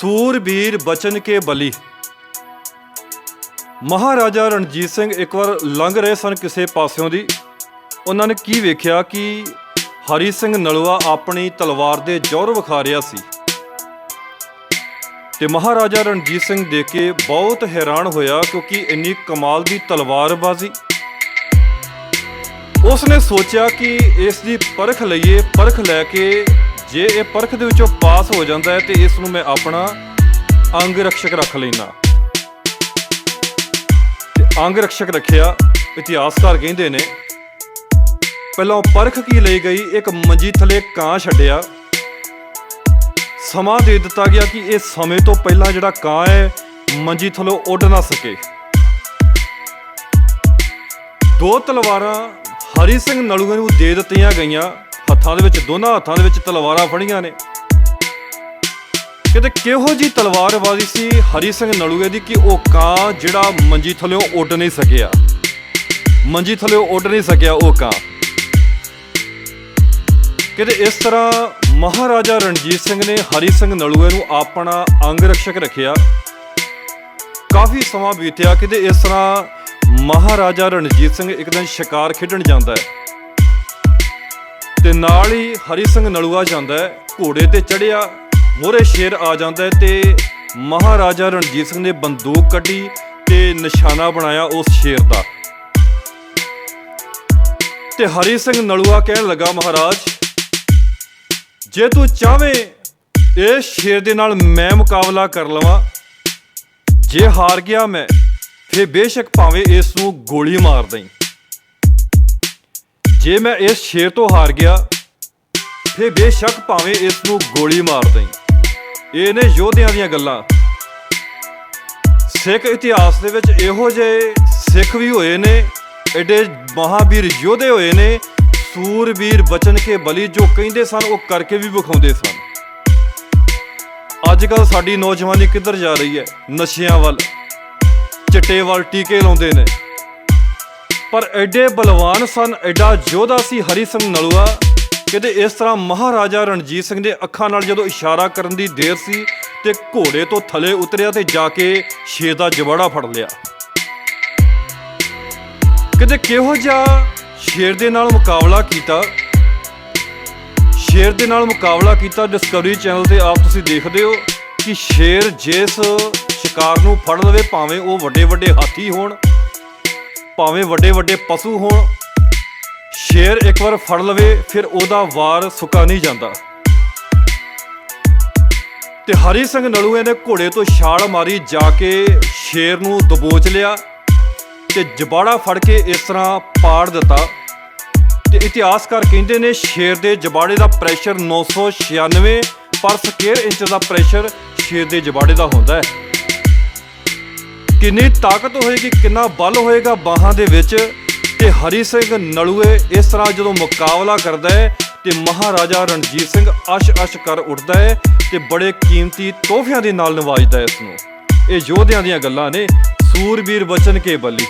ਸੂਰਬੀਰ ਬਚਨ ਕੇ ਬਲੀ। ਮਹਾਰਾਜਾ ਰਣਜੀਤ ਸਿੰਘ ਇੱਕ ਵਾਰ ਲੰਘ ਰਹੇ ਸਨ ਕਿਸੇ ਪਾਸਿਓਂ ਦੀ। ਉਹਨਾਂ ਨੇ ਕੀ ਵੇਖਿਆ ਕਿ ਹਰੀ ਸਿੰਘ ਨਲਵਾ ਆਪਣੀ ਤਲਵਾਰ ਦੇ ਜੋਰ ਵਿਖਾ ਰਿਹਾ ਸੀ। ਤੇ ਮਹਾਰਾਜਾ ਰਣਜੀਤ ਸਿੰਘ ਦੇਖ ਕੇ ਬਹੁਤ ਹੈਰਾਨ ਹੋਇਆ ਕਿਉਂਕਿ ਇੰਨੀ ਕਮਾਲ ਦੀ ਤਲਵਾਰਬਾਜ਼ੀ। ਉਸਨੇ ਸੋਚਿਆ ਕਿ ਇਸ ਦੀ ਪਰਖ ਲਈਏ, ਪਰਖ ਲੈ ਕੇ ਜੇ ਇਹ ਪਰਖ ਦੇ ਵਿੱਚੋਂ ਪਾਸ ਹੋ ਜਾਂਦਾ ਹੈ, ਤੇ ਇਸ ਨੂੰ ਮੈਂ ਆਪਣਾ ਅੰਗ ਰਕਸ਼ਕ ਰੱਖ ਲੈਣਾ ਤੇ ਅੰਗ ਰਕਸ਼ਕ ਰੱਖਿਆ ਇਤਿਹਾਸਕਾਰ ਕਹਿੰਦੇ ਨੇ, ਪਹਿਲਾਂ ਉਹ ਪਰਖ ਕੀ ਲਈ ਗਈ? ਇੱਕ ਮੰਜੀ ਥਲੇ ਕਾਂ ਛੱਡਿਆ। ਸਮਾਂ ਦੇ ਦਿੱਤਾ ਗਿਆ ਕਿ ਇਹ ਸਮੇਂ ਤੋਂ ਪਹਿਲਾਂ ਜਿਹੜਾ ਕਾਂ ਹੈ, ਮੰਜੀ ਥਲੋਂ ਉੱਡ ਨਾ ਸਕੇ। ਦੋ ਤਲਵਾਰਾਂ ਹਰੀ ਸਿੰਘ ਨਲੂਏ ਨੂੰ ਦੇ ਦਿੱਤੀਆਂ ਗਈਆਂ। ਹੱਥਾਂ ਦੇ ਵਿੱਚ ਦੋਨਾਂ ਹੱਥਾਂ ਦੇ ਵਿੱਚ ਤਲਵਾਰਾਂ ਫੜੀਆਂ ਨੇ। ਕਿਤੇ ਕਿਹੋ ਜੀ ਤਲਵਾਰਬਾਜ਼ੀ ਸੀ? ਹਰੀ ਸਿੰਘ ਨਲੂਏ ਦੀ ਕਿ ਉਹ ਕਾਂ ਜਿਹੜਾ ਮੰਜੀ ਥੱਲਿਓਂ ਉੱਡ ਨਹੀਂ ਸਕਿਆ? ਮੰਜੀ ਥੱਲਿਓਂ ਉੱਡ ਨਹੀਂ ਸਕਿਆ ਉਹ ਕਾਂ। ਕਿਤੇ ਇਸ ਤਰ੍ਹਾਂ ਮਹਾਰਾਜਾ ਰਣਜੀਤ ਸਿੰਘ ਨੇ ਹਰੀ ਸਿੰਘ ਨਲੂਏ ਨੂੰ ਆਪਣਾ ਅੰਗ ਰਕਸ਼ਕ ਰੱਖਿਆ। ਕਾਫੀ ਸਮਾਂ ਬੀਤਿਆ, ਕਿਤੇ ਇਸ ਤਰ੍ਹਾਂ ਮਹਾਰਾਜਾ ਰਣਜੀਤ ਸਿੰਘ ਇੱਕ ਦਿਨ ਸ਼ਿਕਾਰ ਖੇਡਣ ਜਾਂਦਾ ਹੈ। ਤੇ ਨਾਲ ਹੀ ਹਰੀ ਸਿੰਘ ਨਲੂਆ ਜਾਂਦਾ ਹੈ, ਘੋੜੇ ਤੇ ਚੜਿਆ ਮੋਰੇ ਸ਼ੇਰ ਆ ਜਾਂਦਾ ਹੈ ਤੇ ਮਹਾਰਾਜਾ ਰਣਜੀਤ ਸਿੰਘ ਨੇ ਬੰਦੂਕ ਕੱਢੀ ਤੇ ਨਿਸ਼ਾਨਾ ਬਣਾਇਆ ਉਸ ਸ਼ੇਰ ਦਾ। ਤੇ ਹਰੀ ਸਿੰਘ ਨਲੂਆ ਕਹਿਣ ਲੱਗਾ, ਮਹਾਰਾਜ, ਜੇ ਤੂੰ ਚਾਹਵੇਂ ਇਸ ਸ਼ੇਰ ਦੇ ਨਾਲ ਮੈਂ ਮੁਕਾਬਲਾ ਕਰ ਲਵਾਂ, ਜੇ ਹਾਰ ਗਿਆ ਮੈਂ ਫੇ ਬੇਸ਼ੱਕ ਭਾਵੇਂ ਇਸ ਨੂੰ ਗੋਲੀ ਮਾਰ ਦਈ। ਜੇ ਮੈਂ ਇਸ ਸ਼ੇਰ ਤੋਂ ਹਾਰ ਗਿਆ ਫੇ ਬੇਸ਼ੱਕ ਭਾਵੇਂ ਇਸ ਨੂੰ ਗੋਲੀ ਮਾਰ ਦੇਂ ਇਹ ਨੇ ਯੋਧਿਆਂ ਦੀਆਂ ਗੱਲਾਂ। ਸਿੱਖ ਇਤਿਹਾਸ ਦੇ ਵਿੱਚ ਇਹੋ ਜਿਹੇ ਸਿੱਖ ਵੀ ਹੋਏ ਨੇ, ਐਡੇ ਮਹਾਵੀਰ ਯੋਧੇ ਹੋਏ ਨੇ, ਸੂਰਬੀਰ ਬਚਨ ਕੇ ਬਲੀ ਜੋ ਕਹਿੰਦੇ ਸਨ, ਉਹ ਕਰਕੇ ਵੀ ਵਿਖਾਉਂਦੇ ਸਨ। ਅੱਜ ਕੱਲ ਸਾਡੀ ਨੌਜਵਾਨੀ ਕਿੱਧਰ ਜਾ ਰਹੀ ਹੈ? ਨਸ਼ਿਆਂ ਵੱਲ। ਚਿੱਟੇ ਵੱਲ ਟੀਕੇ ਲਾਉਂਦੇ ਨੇ। ਪਰ ਐਡੇ ਬਲਵਾਨ ਸਨ, ਐਡਾ ਯੋਧਾ ਸੀ ਹਰੀ ਸਿੰਘ ਨਲੂਆ ਕਿਤੇ ਇਸ ਤਰ੍ਹਾਂ ਮਹਾਰਾਜਾ ਰਣਜੀਤ ਸਿੰਘ ਦੇ ਅੱਖਾਂ ਨਾਲ ਜਦੋਂ ਇਸ਼ਾਰਾ ਕਰਨ ਦੀ ਦੇਰ ਸੀ ਤੇ ਘੋੜੇ ਤੋਂ ਥੱਲੇ ਉਤਰਿਆ ਤੇ ਜਾ ਕੇ ਸ਼ੇਰ ਦਾ ਜਵਾੜਾ ਫੜ ਲਿਆ। ਕਿਤੇ ਕਿਹੋ ਜਿਹਾ ਸ਼ੇਰ ਦੇ ਨਾਲ ਮੁਕਾਬਲਾ ਕੀਤਾ? ਸ਼ੇਰ ਦੇ ਨਾਲ ਮੁਕਾਬਲਾ ਕੀਤਾ ਡਿਸਕਵਰੀ ਚੈਨਲ ਤੇ ਆਪ ਤੁਸੀਂ ਦੇਖਦੇ ਹੋ ਕਿ ਸ਼ੇਰ ਜਿਸ ਸ਼ਿਕਾਰ ਨੂੰ ਫੜ ਲਵੇ, ਭਾਵੇਂ ਉਹ ਵੱਡੇ ਵੱਡੇ ਹਾਥੀ ਹੋਣ ਭਾਵੇਂ ਵੱਡੇ ਵੱਡੇ ਪਸ਼ੂ ਹੋਣ, ਸ਼ੇਰ ਇੱਕ ਵਾਰ ਫੜ ਲਵੇ, ਫਿਰ ਉਹਦਾ ਵਾਰ ਸੁੱਕਾ ਨਹੀਂ ਜਾਂਦਾ। ਤੇ ਹਰੀ ਸਿੰਘ ਨਲੂਏ ਨੇ ਘੋੜੇ ਤੋਂ ਛਾਲ ਮਾਰੀ, ਜਾ ਕੇ ਸ਼ੇਰ ਨੂੰ ਦਬੋਚ ਲਿਆ ਤੇ ਜਬਾੜਾ ਫੜ ਕੇ ਇਸ ਤਰ੍ਹਾਂ ਪਾੜ ਦਿੱਤਾ। ਤੇ ਇਤਿਹਾਸਕਾਰ ਕਹਿੰਦੇ ਨੇ ਸ਼ੇਰ ਦੇ ਜਬਾੜੇ ਦਾ ਪ੍ਰੈਸ਼ਰ 996 ਪਰ ਸਕੁਅਰ ਇੰਚ ਦਾ ਪ੍ਰੈਸ਼ਰ ਸ਼ੇਰ ਦੇ ਜਬਾੜੇ ਦਾ ਹੁੰਦਾ ਹੈ। ਕਿੰਨੀ ਤਾਕਤ ਹੋਏਗੀ, ਕਿੰਨਾ ਬਲ ਹੋਏਗਾ ਬਾਹਾਂ ਦੇ ਵਿੱਚ ਤੇ ਹਰੀ ਸਿੰਘ ਨਲੂਏ ਇਸ ਤਰ੍ਹਾਂ ਜਦੋਂ ਮੁਕਾਬਲਾ ਕਰਦਾ ਹੈ ਤੇ ਮਹਾਰਾਜਾ ਰਣਜੀਤ ਸਿੰਘ ਅਸ਼ ਅਸ਼ ਕਰ ਉੱਠਦਾ ਹੈ ਤੇ ਬੜੇ ਕੀਮਤੀ ਤੋਹਫਿਆਂ ਦੇ ਨਾਲ ਨਵਾਜਦਾ ਹੈ ਇਸ ਨੂੰ। ਇਹ ਯੋਧਿਆਂ ਦੀਆਂ ਗੱਲਾਂ ਨੇ। ਸੂਰਬੀਰ ਬਚਨ ਕੇ ਬਲੀ।